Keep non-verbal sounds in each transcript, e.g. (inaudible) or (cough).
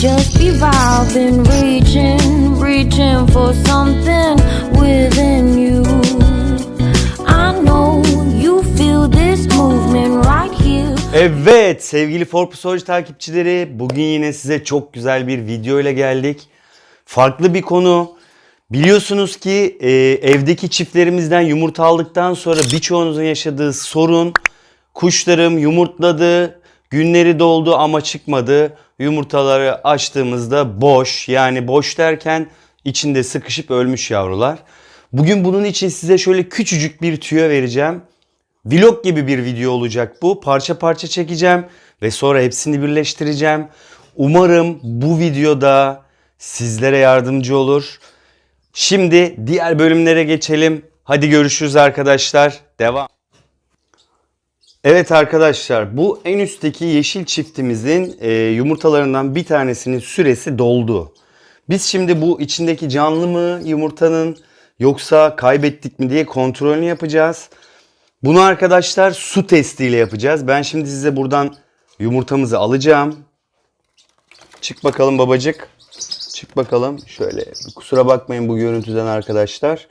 Just be vibing, reaching, reaching for something within you. I know you feel this movement right here. Evet sevgili Forpusoloji takipçileri bugün yine size çok güzel bir video ile geldik. Farklı bir konu. Biliyorsunuz ki e, evdeki çiftlerimizden yumurta aldıktan sonra birçoğunuzun yaşadığı sorun kuşlarım yumurtladı, günleri doldu ama çıkmadı. Yumurtaları açtığımızda boş yani boş derken içinde sıkışıp ölmüş yavrular. Bugün bunun için size şöyle küçücük bir tüyo vereceğim. Vlog gibi bir video olacak bu. Parça parça çekeceğim ve sonra hepsini birleştireceğim. Umarım bu videoda sizlere yardımcı olur. Şimdi diğer bölümlere geçelim. Hadi görüşürüz arkadaşlar. Devam. Evet arkadaşlar bu en üstteki yeşil çiftimizin e, yumurtalarından bir tanesinin süresi doldu. Biz şimdi bu içindeki canlı mı yumurtanın yoksa kaybettik mi diye kontrolünü yapacağız. Bunu arkadaşlar su testiyle yapacağız. Ben şimdi size buradan yumurtamızı alacağım. Çık bakalım babacık. Çık bakalım. Şöyle kusura bakmayın bu görüntüden arkadaşlar.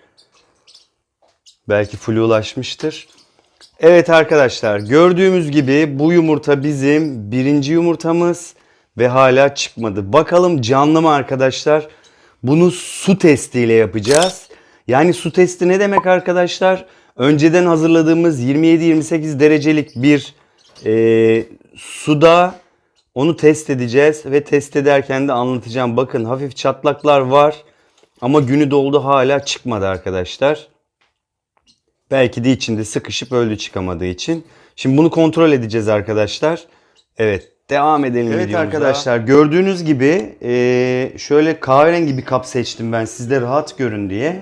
Belki flulaşmıştır. Evet arkadaşlar gördüğümüz gibi bu yumurta bizim birinci yumurtamız ve hala çıkmadı. Bakalım canlı mı arkadaşlar? Bunu su testiyle yapacağız. Yani su testi ne demek arkadaşlar? Önceden hazırladığımız 27-28 derecelik bir e, suda onu test edeceğiz ve test ederken de anlatacağım. Bakın hafif çatlaklar var ama günü doldu hala çıkmadı arkadaşlar. Belki de içinde sıkışıp öldü çıkamadığı için. Şimdi bunu kontrol edeceğiz arkadaşlar. Evet devam edelim Evet videomuza. arkadaşlar gördüğünüz gibi şöyle kahverengi bir kap seçtim ben sizde rahat görün diye.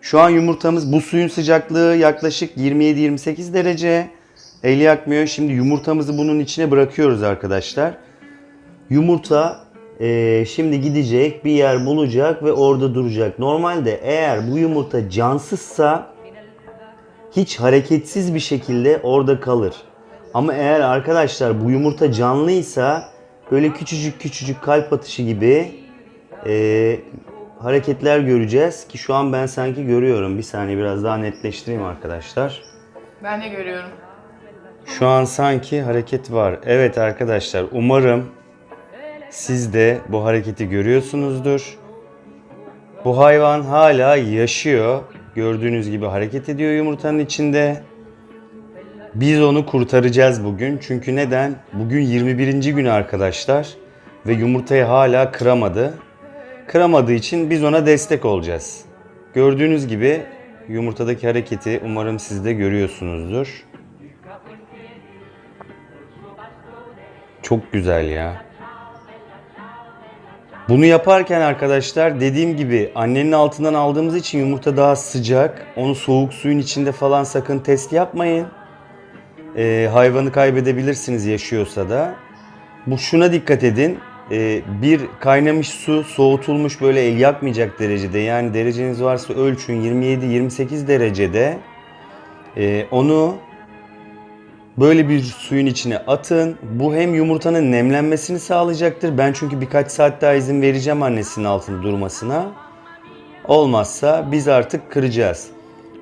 Şu an yumurtamız bu suyun sıcaklığı yaklaşık 27-28 derece. El yakmıyor. Şimdi yumurtamızı bunun içine bırakıyoruz arkadaşlar. Yumurta eee, şimdi gidecek bir yer bulacak ve orada duracak. Normalde eğer bu yumurta cansızsa hiç hareketsiz bir şekilde orada kalır. Ama eğer arkadaşlar bu yumurta canlıysa böyle küçücük küçücük kalp atışı gibi e, hareketler göreceğiz ki şu an ben sanki görüyorum. Bir saniye biraz daha netleştireyim arkadaşlar. Ben de görüyorum. Şu an sanki hareket var. Evet arkadaşlar umarım siz de bu hareketi görüyorsunuzdur. Bu hayvan hala yaşıyor. Gördüğünüz gibi hareket ediyor yumurtanın içinde. Biz onu kurtaracağız bugün. Çünkü neden? Bugün 21. günü arkadaşlar. Ve yumurtayı hala kıramadı. Kıramadığı için biz ona destek olacağız. Gördüğünüz gibi yumurtadaki hareketi umarım siz de görüyorsunuzdur. Çok güzel ya. Bunu yaparken arkadaşlar dediğim gibi annenin altından aldığımız için yumurta daha sıcak. Onu soğuk suyun içinde falan sakın test yapmayın. Ee, hayvanı kaybedebilirsiniz yaşıyorsa da. Bu şuna dikkat edin. Ee, bir kaynamış su soğutulmuş böyle el yakmayacak derecede yani dereceniz varsa ölçün 27-28 derecede Ee, onu Böyle bir suyun içine atın. Bu hem yumurtanın nemlenmesini sağlayacaktır. Ben çünkü birkaç saat daha izin vereceğim annesinin altında durmasına. Olmazsa biz artık kıracağız.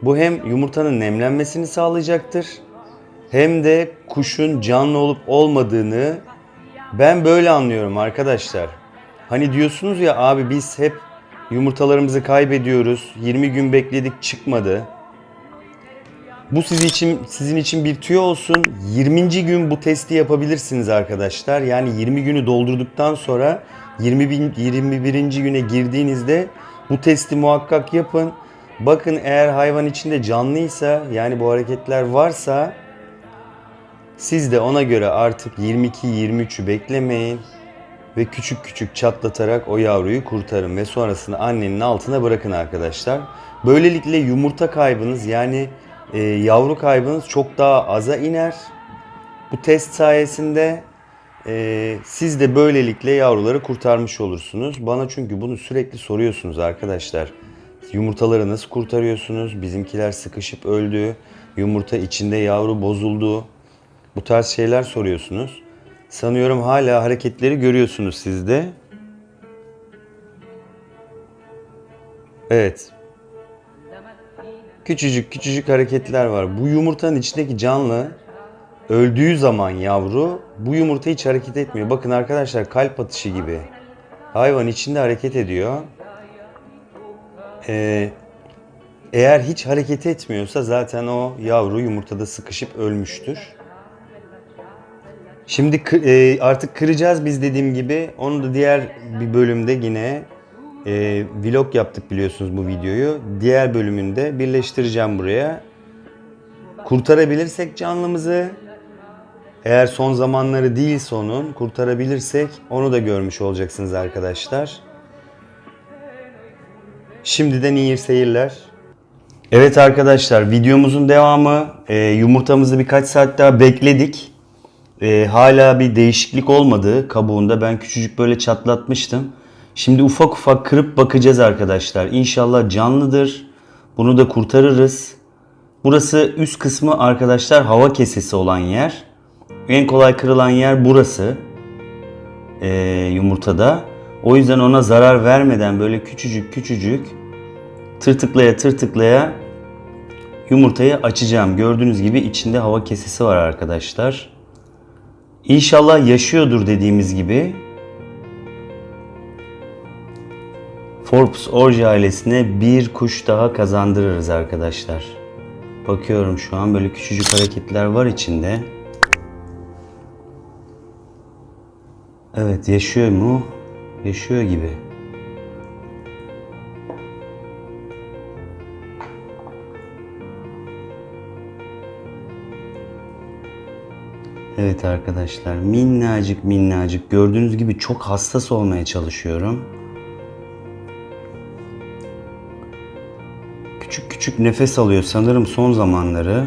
Bu hem yumurtanın nemlenmesini sağlayacaktır. Hem de kuşun canlı olup olmadığını ben böyle anlıyorum arkadaşlar. Hani diyorsunuz ya abi biz hep yumurtalarımızı kaybediyoruz. 20 gün bekledik çıkmadı. Bu sizin için sizin için bir tüyo olsun. 20. gün bu testi yapabilirsiniz arkadaşlar. Yani 20 günü doldurduktan sonra 20 bin, 21. güne girdiğinizde bu testi muhakkak yapın. Bakın eğer hayvan içinde canlıysa yani bu hareketler varsa Siz de ona göre artık 22-23'ü beklemeyin ve küçük küçük çatlatarak o yavruyu kurtarın ve sonrasında annenin altına bırakın arkadaşlar. Böylelikle yumurta kaybınız yani e, yavru kaybınız çok daha aza iner. Bu test sayesinde e, siz de böylelikle yavruları kurtarmış olursunuz. Bana çünkü bunu sürekli soruyorsunuz arkadaşlar. Yumurtaları nasıl kurtarıyorsunuz? Bizimkiler sıkışıp öldü. Yumurta içinde yavru bozuldu. Bu tarz şeyler soruyorsunuz. Sanıyorum hala hareketleri görüyorsunuz siz de. Evet. Küçücük küçücük hareketler var. Bu yumurtanın içindeki canlı öldüğü zaman yavru bu yumurta hiç hareket etmiyor. Bakın arkadaşlar kalp atışı gibi. Hayvan içinde hareket ediyor. Ee, eğer hiç hareket etmiyorsa zaten o yavru yumurtada sıkışıp ölmüştür. Şimdi e, artık kıracağız biz dediğim gibi. Onu da diğer bir bölümde yine e, vlog yaptık biliyorsunuz bu videoyu. Diğer bölümünde birleştireceğim buraya. Kurtarabilirsek canlımızı eğer son zamanları değilse onun kurtarabilirsek onu da görmüş olacaksınız arkadaşlar. Şimdiden iyi seyirler. Evet arkadaşlar videomuzun devamı. Ee, yumurtamızı birkaç saat daha bekledik. Ee, hala bir değişiklik olmadı kabuğunda. Ben küçücük böyle çatlatmıştım. Şimdi ufak ufak kırıp bakacağız arkadaşlar. İnşallah canlıdır. Bunu da kurtarırız. Burası üst kısmı arkadaşlar hava kesesi olan yer. En kolay kırılan yer burası. Ee, yumurtada. O yüzden ona zarar vermeden böyle küçücük küçücük tırtıklaya tırtıklaya yumurtayı açacağım. Gördüğünüz gibi içinde hava kesesi var arkadaşlar. İnşallah yaşıyordur dediğimiz gibi. Forbes Orji ailesine bir kuş daha kazandırırız arkadaşlar. Bakıyorum şu an böyle küçücük hareketler var içinde. Evet yaşıyor mu? Yaşıyor gibi. Evet arkadaşlar minnacık minnacık gördüğünüz gibi çok hassas olmaya çalışıyorum. Küçük nefes alıyor sanırım son zamanları.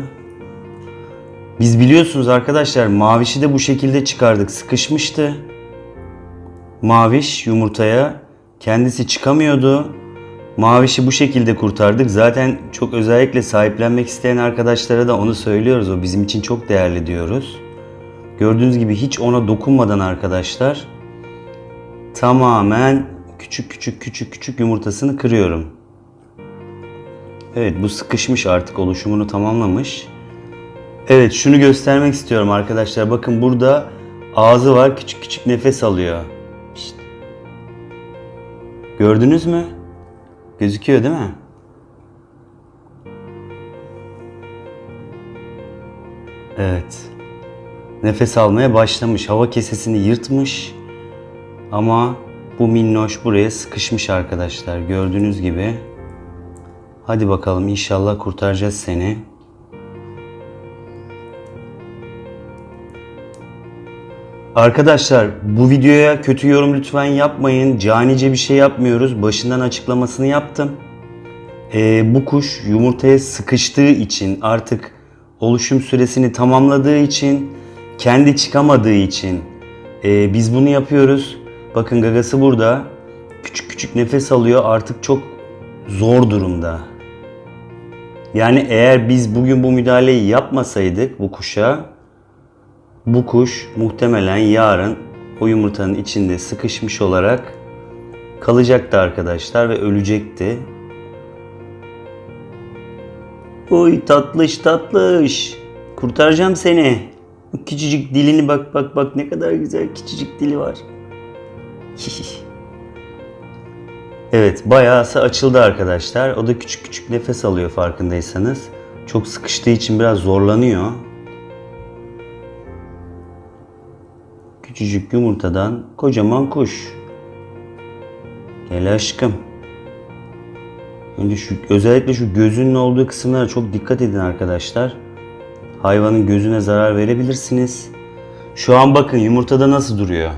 Biz biliyorsunuz arkadaşlar mavişi de bu şekilde çıkardık. Sıkışmıştı. Maviş yumurtaya kendisi çıkamıyordu. Mavişi bu şekilde kurtardık. Zaten çok özellikle sahiplenmek isteyen arkadaşlara da onu söylüyoruz. O bizim için çok değerli diyoruz. Gördüğünüz gibi hiç ona dokunmadan arkadaşlar tamamen küçük küçük küçük küçük yumurtasını kırıyorum. Evet bu sıkışmış artık oluşumunu tamamlamış. Evet şunu göstermek istiyorum arkadaşlar. Bakın burada ağzı var küçük küçük nefes alıyor. Şşt. Gördünüz mü? Gözüküyor değil mi? Evet. Nefes almaya başlamış. Hava kesesini yırtmış. Ama bu minnoş buraya sıkışmış arkadaşlar. Gördüğünüz gibi. Hadi bakalım inşallah kurtaracağız seni. Arkadaşlar bu videoya kötü yorum lütfen yapmayın. Canice bir şey yapmıyoruz. Başından açıklamasını yaptım. Ee, bu kuş yumurtaya sıkıştığı için artık oluşum süresini tamamladığı için kendi çıkamadığı için e, biz bunu yapıyoruz. Bakın gagası burada. Küçük küçük nefes alıyor. Artık çok zor durumda. Yani eğer biz bugün bu müdahaleyi yapmasaydık bu kuşa bu kuş muhtemelen yarın o yumurtanın içinde sıkışmış olarak kalacaktı arkadaşlar ve ölecekti. Oy tatlış tatlış. Kurtaracağım seni. Küçücük dilini bak bak bak ne kadar güzel küçücük dili var. (laughs) evet bayağısı açıldı arkadaşlar. O da küçük küçük nefes alıyor farkındaysanız. Çok sıkıştığı için biraz zorlanıyor. Küçücük yumurtadan kocaman kuş. Gel aşkım. Önce şu özellikle şu gözünün olduğu kısımlara çok dikkat edin arkadaşlar. hayvanın gözüne zarar verebilirsiniz. Şu an bakın yumurtada nasıl duruyor.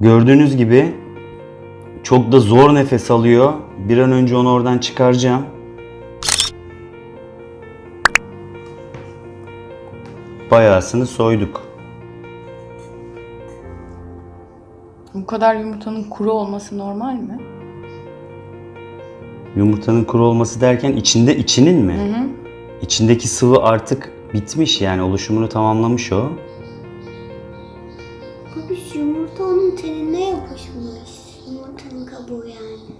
Gördüğünüz gibi çok da zor nefes alıyor. Bir an önce onu oradan çıkaracağım. Bayağısını soyduk. Bu kadar yumurtanın kuru olması normal mi? Yumurtanın kuru olması derken içinde içinin mi? İçindeki sıvı artık bitmiş yani oluşumunu tamamlamış o.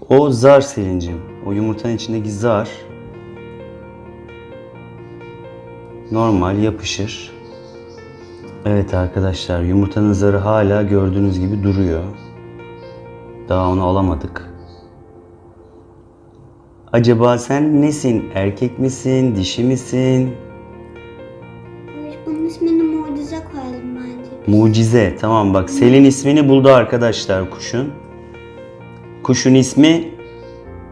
O zar Selin'cim. O yumurtanın içindeki zar normal yapışır. Evet arkadaşlar yumurtanın zarı hala gördüğünüz gibi duruyor. Daha onu alamadık. Acaba sen nesin? Erkek misin? Dişi misin? Bunun ismini mucize koyalım bence. Mucize. Tamam bak Selin ismini buldu arkadaşlar kuşun. Kuşun ismi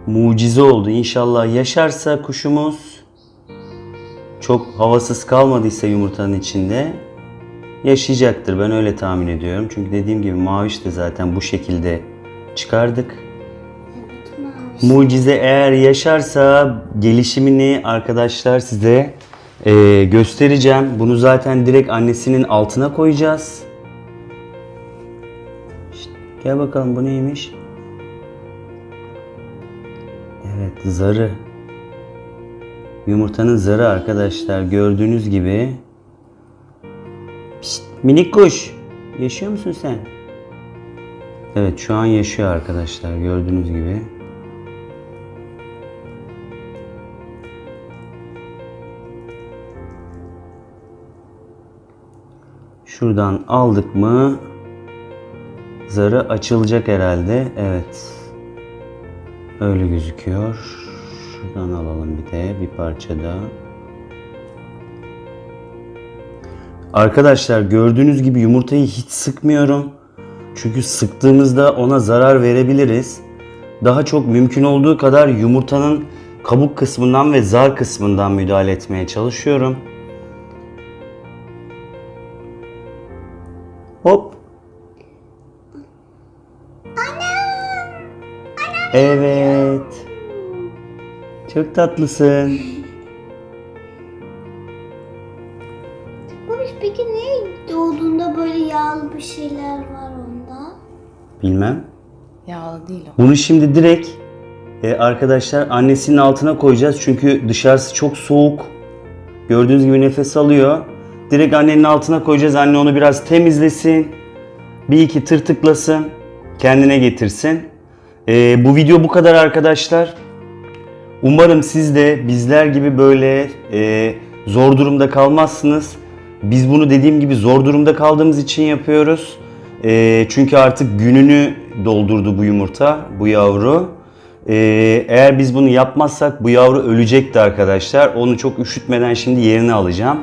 Mucize oldu. İnşallah yaşarsa kuşumuz çok havasız kalmadıysa yumurtanın içinde yaşayacaktır. Ben öyle tahmin ediyorum. Çünkü dediğim gibi maviş de zaten bu şekilde çıkardık. Mucize eğer yaşarsa gelişimini arkadaşlar size eee, göstereceğim. Bunu zaten direkt annesinin altına koyacağız. Şşt, gel bakalım bu neymiş? Zarı. Yumurtanın zarı arkadaşlar gördüğünüz gibi. Pişt, minik kuş. Yaşıyor musun sen? Evet şu an yaşıyor arkadaşlar gördüğünüz gibi. Şuradan aldık mı zarı açılacak herhalde. Evet. Öyle gözüküyor. Şuradan alalım bir de bir parça daha. Arkadaşlar gördüğünüz gibi yumurtayı hiç sıkmıyorum. Çünkü sıktığımızda ona zarar verebiliriz. Daha çok mümkün olduğu kadar yumurtanın kabuk kısmından ve zar kısmından müdahale etmeye çalışıyorum. Hop. Evet. Çok tatlısın. Babiş peki niye doğduğunda böyle yağlı bir şeyler var onda? Bilmem. Yağlı değil o. Bunu şimdi direkt e, arkadaşlar annesinin altına koyacağız. Çünkü dışarısı çok soğuk. Gördüğünüz gibi nefes alıyor. Direkt annenin altına koyacağız. Anne onu biraz temizlesin. Bir iki tırtıklasın. Kendine getirsin. E, bu video bu kadar arkadaşlar. Umarım siz de bizler gibi böyle e, zor durumda kalmazsınız. Biz bunu dediğim gibi zor durumda kaldığımız için yapıyoruz. E, çünkü artık gününü doldurdu bu yumurta, bu yavru. E, eğer biz bunu yapmazsak bu yavru ölecekti arkadaşlar. Onu çok üşütmeden şimdi yerine alacağım.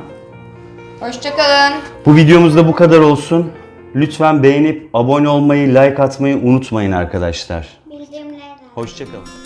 Hoşçakalın. Bu videomuz da bu kadar olsun. Lütfen beğenip abone olmayı, like atmayı unutmayın arkadaşlar. Hoşçakalın.